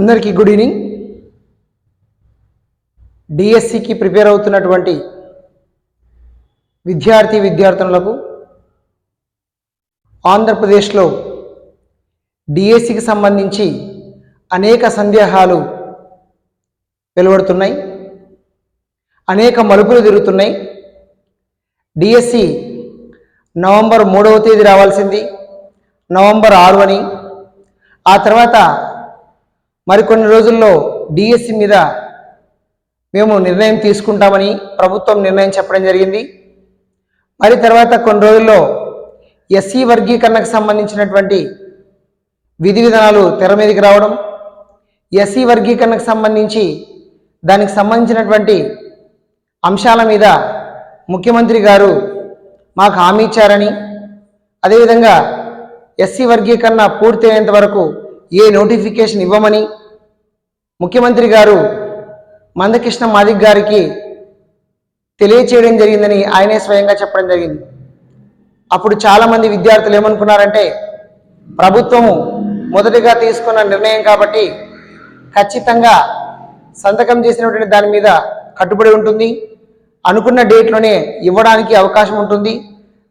అందరికీ good evening. డిఎస్సికి prepare అవుతున్నటువంటి విద్యార్థి విద్యార్థినులకు ఆంధ్రప్రదేశ్లో డిఎస్సికి సంబంధించి అనేక సందేహాలు వెలువడుతున్నాయి. అనేక మలుపులు తిరుగుతున్నాయి. డిఎస్సి నవంబర్ మూడవ తేదీ రావాల్సింది. నవంబర్ ఆరు అని. ఆ తర్వాత మరికొన్ని రోజుల్లో డిఎస్సి మీద మేము నిర్ణయం తీసుకుంటామని ప్రభుత్వం నిర్ణయం చెప్పడం జరిగింది. మరి తర్వాత కొన్ని రోజుల్లో ఎస్సీ వర్గీకరణకు సంబంధించినటువంటి విధి విధానాలు తెర మీదకి రావడం ఎస్సీ వర్గీకరణకు సంబంధించి దానికి సంబంధించినటువంటి అంశాల మీద ముఖ్యమంత్రి గారు మాకు హామీ ఇచ్చారని అదేవిధంగా ఎస్సీ వర్గీకరణ పూర్తయ్యేంత వరకు ఏ నోటిఫికేషన్ ఇవ్వమని ముఖ్యమంత్రి గారు మందకృష్ణ మాదిక్ గారికి తెలియచేయడం జరిగిందని ఆయనే స్వయంగా చెప్పడం జరిగింది. అప్పుడు చాలామంది విద్యార్థులు ఏమనుకున్నారంటే ప్రభుత్వము మొదటిగా తీసుకున్న నిర్ణయం కాబట్టి ఖచ్చితంగా సంతకం చేసినటువంటి దాని మీద కట్టుబడి ఉంటుంది. అనుకున్న డేట్లోనే ఇవ్వడానికి అవకాశం ఉంటుంది.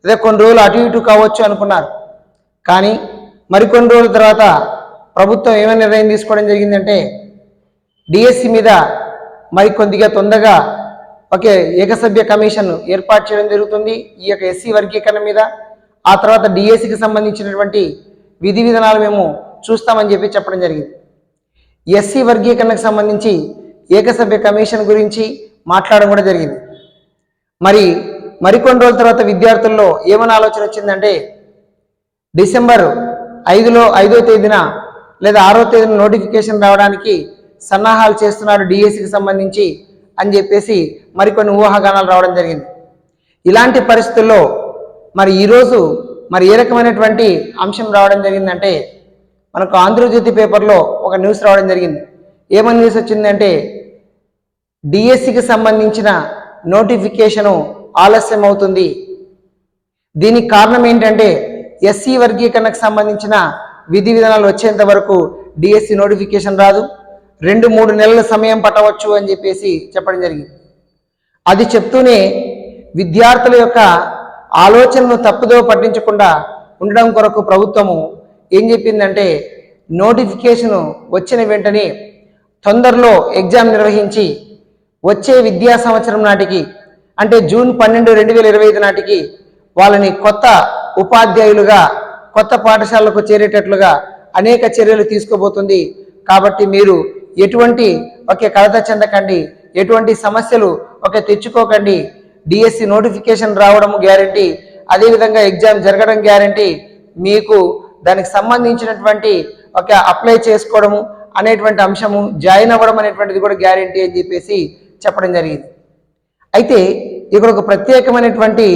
అదే కొన్ని రోజులు అటు ఇటు కావచ్చు అనుకున్నారు. కానీ మరికొన్ని రోజుల తర్వాత ప్రభుత్వం ఏమైనా నిర్ణయం తీసుకోవడం జరిగిందంటే డిఎస్సి మీద మరి కొద్దిగా తొందరగా ఒకే ఏకసభ్య కమిషన్ ఏర్పాటు చేయడం జరుగుతుంది. ఈ యొక్క ఎస్సీ వర్గీకరణ మీద ఆ తర్వాత డిఎస్సికి సంబంధించినటువంటి విధి విధానాలు మేము చూస్తామని చెప్పి చెప్పడం జరిగింది. ఎస్సీ వర్గీకరణకు సంబంధించి ఏకసభ్య కమిషన్ గురించి మాట్లాడడం కూడా జరిగింది. మరి మరికొన్ని రోజుల తర్వాత విద్యార్థుల్లో ఏమైనా ఆలోచన వచ్చిందంటే డిసెంబర్ ఐదులో ఐదో తేదీన లేదా ఆరో తేదీన నోటిఫికేషన్ రావడానికి సన్నాహాలు చేస్తున్నారు డిఎస్సికి సంబంధించి అని చెప్పేసి మరికొన్ని ఊహాగానాలు రావడం జరిగింది. ఇలాంటి పరిస్థితుల్లో మరి ఈరోజు మరి ఏ రకమైనటువంటి అంశం రావడం జరిగిందంటే మనకు ఆంధ్రజ్యోతి పేపర్లో ఒక న్యూస్ రావడం జరిగింది. ఏమని న్యూస్ వచ్చిందంటే డిఎస్సికి సంబంధించిన నోటిఫికేషను ఆలస్యం అవుతుంది దీనికి కారణం ఏంటంటే ఎస్సీ వర్గీకరణకు సంబంధించిన విధి విధానాలు వచ్చేంత వరకు డిఎస్సి నోటిఫికేషన్ రాదు. రెండు మూడు నెలల సమయం పట్టవచ్చు అని చెప్పేసి చెప్పడం జరిగింది. అది చెప్తూనే విద్యార్థుల యొక్క ఆలోచనను తప్పుదో పట్టించకుండా ఉండడం కొరకు ప్రభుత్వము ఏం చెప్పిందంటే నోటిఫికేషన్ వచ్చిన వెంటనే తొందరలో ఎగ్జామ్ నిర్వహించి వచ్చే విద్యా సంవత్సరం నాటికి అంటే జూన్ పన్నెండు రెండు వేల ఇరవై ఐదు నాటికి వాళ్ళని కొత్త ఉపాధ్యాయులుగా కొత్త పాఠశాలకు చేరేటట్లుగా అనేక చర్యలు తీసుకోబోతుంది. కాబట్టి మీరు ఎటువంటి ఒకే కలత చెందకండి. ఎటువంటి సమస్యలు ఒకే తెచ్చుకోకండి. డిఎస్సి నోటిఫికేషన్ రావడం గ్యారంటీ అదేవిధంగా ఎగ్జామ్ జరగడం గ్యారంటీ మీకు దానికి సంబంధించినటువంటి ఒక అప్లై చేసుకోవడము అనేటువంటి అంశము జాయిన్ అవ్వడం అనేటువంటిది కూడా గ్యారంటీ అని చెప్పేసి చెప్పడం జరిగింది. అయితే ఇక్కడ ఒక ప్రత్యేకమైనటువంటి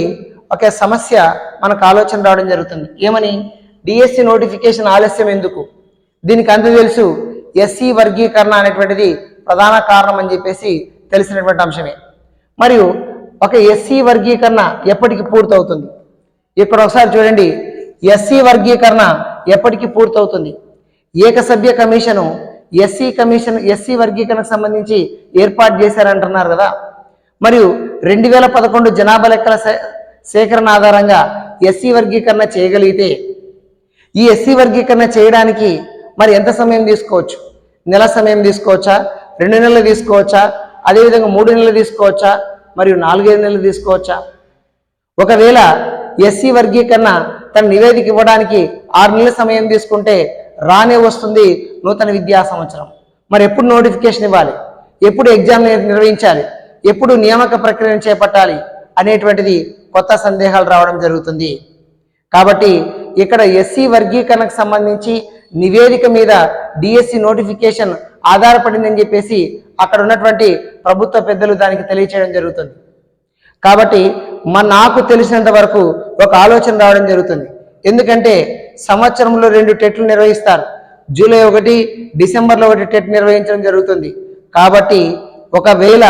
ఒక సమస్య మనకు ఆలోచన రావడం జరుగుతుంది. ఏమని? డిఎస్సి నోటిఫికేషన్ ఆలస్యం ఎందుకు? దీనికి అంత తెలుసు. ఎస్సీ వర్గీకరణ అనేటువంటిది ప్రధాన కారణం అని చెప్పేసి తెలిసినటువంటి అంశమే. మరియు ఒక ఎస్సీ వర్గీకరణ ఎప్పటికి పూర్తవుతుంది? ఇక్కడ ఒకసారి చూడండి. ఎస్సీ వర్గీకరణ ఎప్పటికి పూర్తవుతుంది? ఏకసభ్య కమిషను ఎస్సీ కమిషన్ ఎస్సీ వర్గీకరణకు సంబంధించి ఏర్పాటు చేశారంటున్నారు కదా. మరియు రెండు వేల పదకొండు జనాభా లెక్కల సేకరణ ఆధారంగా ఎస్సీ వర్గీకరణ చేయగలిగితే ఈ ఎస్సీ వర్గీకరణ చేయడానికి మరి ఎంత సమయం తీసుకోవచ్చు? నెల సమయం తీసుకోవచ్చా? రెండు నెలలు తీసుకోవచ్చా? అదేవిధంగా మూడు నెలలు తీసుకోవచ్చా? మరియు నాలుగైదు నెలలు తీసుకోవచ్చా? ఒకవేళ ఎస్సీ వర్గీకరణ తన నివేదిక ఇవ్వడానికి ఆరు నెలల సమయం తీసుకుంటే రానే వస్తుంది నూతన విద్యా సంవత్సరం. మరి ఎప్పుడు నోటిఫికేషన్ ఇవ్వాలి? ఎప్పుడు ఎగ్జామ్ నిర్వహించాలి? ఎప్పుడు నియామక ప్రక్రియను చేపట్టాలి? అనేటువంటిది కొత్త సందేహాలు రావడం జరుగుతుంది. కాబట్టి ఇక్కడ ఎస్సీ వర్గీకరణకు సంబంధించి నివేదిక మీద డిఎస్సి నోటిఫికేషన్ ఆధారపడిందని చెప్పేసి అక్కడ ఉన్నటువంటి ప్రభుత్వ పెద్దలు దానికి తెలియచేయడం జరుగుతుంది. కాబట్టి మా నాకు తెలిసినంత వరకు ఒక ఆలోచన రావడం జరుగుతుంది. ఎందుకంటే సంవత్సరంలో రెండు టెట్లు నిర్వహిస్తారు. జూలై ఒకటి డిసెంబర్లో ఒకటి టెట్ నిర్వహించడం జరుగుతుంది. కాబట్టి ఒకవేళ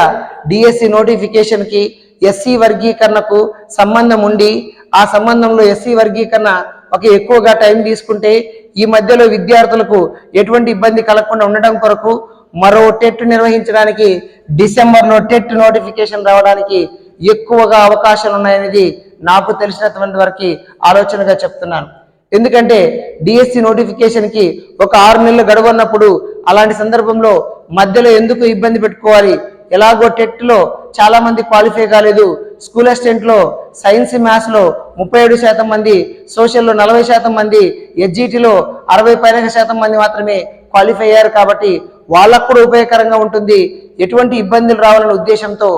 డిఎస్సి నోటిఫికేషన్కి ఎస్సీ వర్గీకరణకు సంబంధం ఉండి ఆ సంబంధంలో ఎస్సీ వర్గీకరణ ఒక ఎక్కువగా టైం తీసుకుంటే ఈ మధ్యలో విద్యార్థులకు ఎటువంటి ఇబ్బంది కలగకుండా ఉండడం కొరకు మరో టెట్ నిర్వహించడానికి డిసెంబర్లో టెట్ నోటిఫికేషన్ రావడానికి ఎక్కువగా అవకాశాలు ఉన్నాయనేది నాకు తెలిసినటువంటి వరకు ఆలోచనగా చెప్తున్నాను. ఎందుకంటే డిఎస్సి నోటిఫికేషన్కి ఒక ఆరు నెలలు గడువున్నప్పుడు అలాంటి సందర్భంలో మధ్యలో ఎందుకు ఇబ్బంది పెట్టుకోవాలి? ఎలాగో టెట్లో చాలామంది క్వాలిఫై కాలేదు. స్కూల్ అసిస్టెంట్లో సైన్స్ మ్యాథ్స్లో ముప్పై ఏడు శాతం మంది సోషల్లో నలభై శాతం మంది ఎస్జిటిలో అరవై పైన శాతం మంది మాత్రమే క్వాలిఫై అయ్యారు కాబట్టి వాళ్ళకు కూడా ఉపయోగకరంగా ఉంటుంది. ఎటువంటి ఇబ్బందులు రావాలనే ఉద్దేశంతో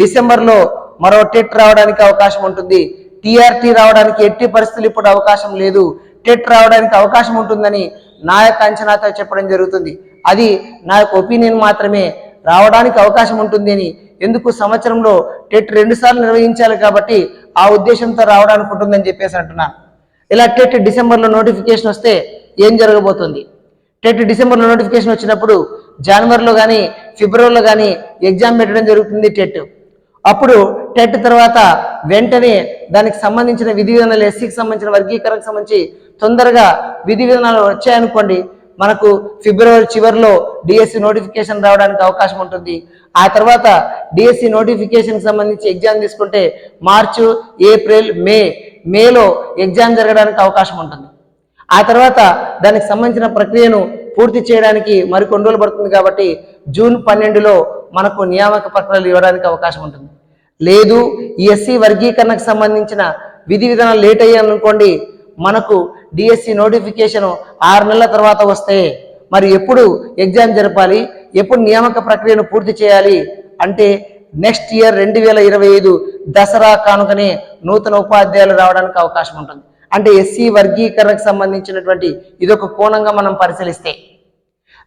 డిసెంబర్లో మరో టెట్ రావడానికి అవకాశం ఉంటుంది. టీఆర్టీ రావడానికి ఎట్టి పరిస్థితులు ఇప్పుడు అవకాశం లేదు. టెట్ రావడానికి అవకాశం ఉంటుందని నా యొక్క అంచనాతో చెప్పడం జరుగుతుంది. అది నా యొక్క ఒపీనియన్ మాత్రమే రావడానికి అవకాశం ఉంటుంది అని ఎందుకు సంవత్సరంలో టెట్ రెండు సార్లు నిర్వహించాలి కాబట్టి ఆ ఉద్దేశంతో రావడానికి ఉంటుందని చెప్పేసి అంటున్నాను ఇలా టెట్ డిసెంబర్లో నోటిఫికేషన్ వస్తే ఏం జరగబోతుంది? టెట్ డిసెంబర్లో నోటిఫికేషన్ వచ్చినప్పుడు జనవరిలో కానీ ఫిబ్రవరిలో కానీ ఎగ్జామ్ పెట్టడం జరుగుతుంది టెట్. అప్పుడు టెట్ తర్వాత వెంటనే దానికి సంబంధించిన విధి విధానాలు ఎస్సీకి సంబంధించిన వర్గీకరణకు సంబంధించి తొందరగా విధి విధానాలు వచ్చాయనుకోండి మనకు ఫిబ్రవరి చివరిలో డిఎస్సి నోటిఫికేషన్ రావడానికి అవకాశం ఉంటుంది. ఆ తర్వాత డిఎస్సి నోటిఫికేషన్కి సంబంధించి ఎగ్జామ్ తీసుకుంటే మార్చు ఏప్రిల్ మే మేలో ఎగ్జామ్ జరగడానికి అవకాశం ఉంటుంది. ఆ తర్వాత దానికి సంబంధించిన ప్రక్రియను పూర్తి చేయడానికి మరికొన్ని రోజులు పడుతుంది కాబట్టి జూన్ పన్నెండులో మనకు నియామక పత్రాలు ఇవ్వడానికి అవకాశం ఉంటుంది. లేదు ఈ ఎస్సీ వర్గీకరణకు సంబంధించిన విధి విధానాలు లేట్ అయ్యాయనుకోండి మనకు డిఎస్సి నోటిఫికేషన్ ఆరు నెలల తర్వాత వస్తే మరి ఎప్పుడు ఎగ్జామ్ జరపాలి? ఎప్పుడు నియామక ప్రక్రియను పూర్తి చేయాలి? అంటే నెక్స్ట్ ఇయర్ రెండు వేల ఇరవై ఐదు దసరా కానుకనే నూతన ఉపాధ్యాయులు రావడానికి అవకాశం ఉంటుంది. అంటే ఎస్సీ వర్గీకరణకు సంబంధించినటువంటి ఇదొక కోణంగా మనం పరిశీలిస్తే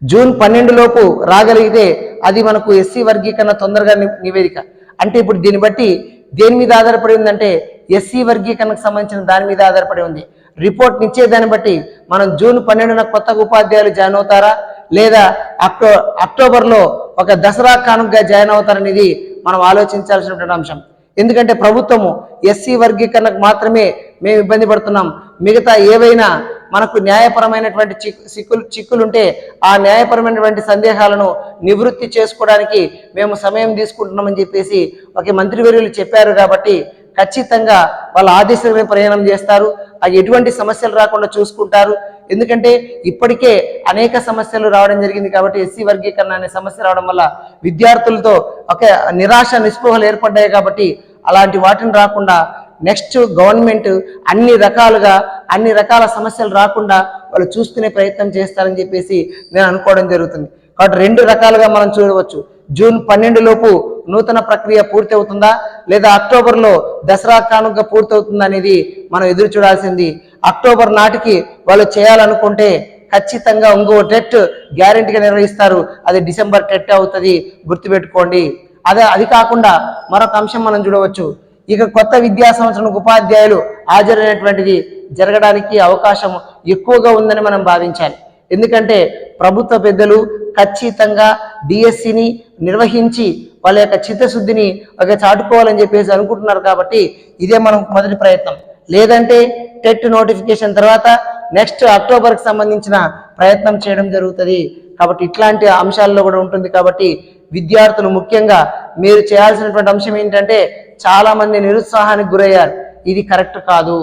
జూన్ పన్నెండు లోపు రాగలిగితే అది మనకు ఎస్సీ వర్గీకరణ తొందరగా నివేదిక. అంటే ఇప్పుడు దీన్ని బట్టి దేని మీద ఆధారపడి ఉందంటే ఎస్సీ వర్గీకరణకు సంబంధించిన దాని మీద ఆధారపడి ఉంది. రిపోర్ట్ ఇచ్చేదాన్ని బట్టి మనం జూన్ పన్నెండున కొత్త ఉపాధ్యాయులు జాయిన్ అవుతారా? లేదా అక్టో అక్టోబర్లో ఒక దసరా కానుకగా జాయిన్ అవుతారనేది మనం ఆలోచించాల్సినటువంటి అంశం. ఎందుకంటే ప్రభుత్వము ఎస్సీ వర్గీకరణకు మాత్రమే మేము ఇబ్బంది పడుతున్నాం. మిగతా ఏవైనా మనకు న్యాయపరమైనటువంటి చిక్కులు చిక్కులుంటే ఆ న్యాయపరమైనటువంటి సందేహాలను నివృత్తి చేసుకోవడానికి మేము సమయం తీసుకుంటున్నామని చెప్పేసి ఒక మంత్రివర్యులు చెప్పారు కాబట్టి ఖచ్చితంగా వాళ్ళ ఆదేశాలమే ప్రయాణం చేస్తారు. అది ఎటువంటి సమస్యలు రాకుండా చూసుకుంటారు. ఎందుకంటే ఇప్పటికే అనేక సమస్యలు రావడం జరిగింది కాబట్టి ఎస్సీ వర్గీకరణ అనే సమస్య రావడం వల్ల విద్యార్థులతో ఒక నిరాశ నిస్పృహలు ఏర్పడ్డాయి కాబట్టి అలాంటి వాటిని రాకుండా నెక్స్ట్ గవర్నమెంట్ అన్ని రకాలుగా అన్ని రకాల సమస్యలు రాకుండా వాళ్ళు చూసుకునే ప్రయత్నం చేస్తారని చెప్పేసి నేను అనుకోవడం జరుగుతుంది. కాబట్టి రెండు రకాలుగా మనం చూడవచ్చు. జూన్ పన్నెండు లోపు నూతన ప్రక్రియ పూర్తి అవుతుందా లేదా అక్టోబర్లో దసరా కానుక పూర్తి అవుతుందా అనేది మనం ఎదురు చూడాల్సింది. అక్టోబర్ నాటికి వాళ్ళు చేయాలనుకుంటే ఖచ్చితంగా ఇంకో టెట్ గ్యారెంటీగా నిర్వహిస్తారు. అది డిసెంబర్ టెట్ అవుతుంది. గుర్తుపెట్టుకోండి. అదే అది కాకుండా మరొక అంశం మనం చూడవచ్చు. ఇక కొత్త విద్యా సంవత్సరానికి ఉపాధ్యాయులు హాజరైనటువంటిది జరగడానికి అవకాశం ఎక్కువగా ఉందని మనం భావించాలి. ఎందుకంటే ప్రభుత్వ పెద్దలు ఖచ్చితంగా డిఎస్సిని నిర్వహించి వాళ్ళ యొక్క చిత్తశుద్ధిని ఒక చాటుకోవాలని చెప్పేసి అనుకుంటున్నారు కాబట్టి ఇదే మనం మొదటి ప్రయత్నం. లేదంటే టెట్ నోటిఫికేషన్ తర్వాత నెక్స్ట్ అక్టోబర్కి సంబంధించిన ప్రయత్నం చేయడం జరుగుతుంది. కాబట్టి ఇట్లాంటి అంశాల్లో కూడా ఉంటుంది కాబట్టి విద్యార్థులు ముఖ్యంగా మీరు చేయాల్సినటువంటి అంశం ఏంటంటే చాలామంది నిరుత్సాహానికి గురయ్యారు. ఇది కరెక్ట్ కాదు.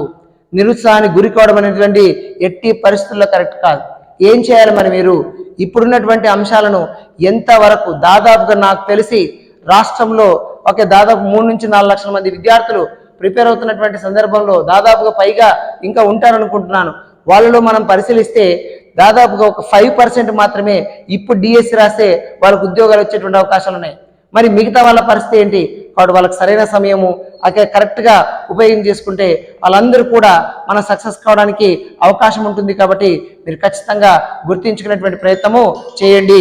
నిరుత్సాహానికి గురి కావడం అనేటువంటి ఎట్టి పరిస్థితుల్లో కరెక్ట్ కాదు. ఏం చేయాలి మరి మీరు? ఇప్పుడున్నటువంటి అంశాలను ఎంతవరకు దాదాపుగా నాకు తెలిసి రాష్ట్రంలో ఒక దాదాపు మూడు నుంచి నాలుగు లక్షల మంది విద్యార్థులు ప్రిపేర్ అవుతున్నటువంటి సందర్భంలో దాదాపుగా పైగా ఇంకా ఉంటారనుకుంటున్నాను. వాళ్ళలో మనం పరిశీలిస్తే దాదాపుగా ఒక ఫైవ్ పర్సెంట్ మాత్రమే ఇప్పుడు డిఎస్సి రాస్తే వాళ్ళకు ఉద్యోగాలు వచ్చేటువంటి అవకాశాలు ఉన్నాయి. మరి మిగతా వాళ్ళ పరిస్థితి ఏంటి? కాబట్టి వాళ్ళకి సరైన సమయము అక్కడ కరెక్ట్గా ఉపయోగం చేసుకుంటే వాళ్ళందరూ కూడా మన సక్సెస్ కావడానికి అవకాశం ఉంటుంది కాబట్టి మీరు ఖచ్చితంగా గుర్తించుకునేటువంటి ప్రయత్నము చేయండి.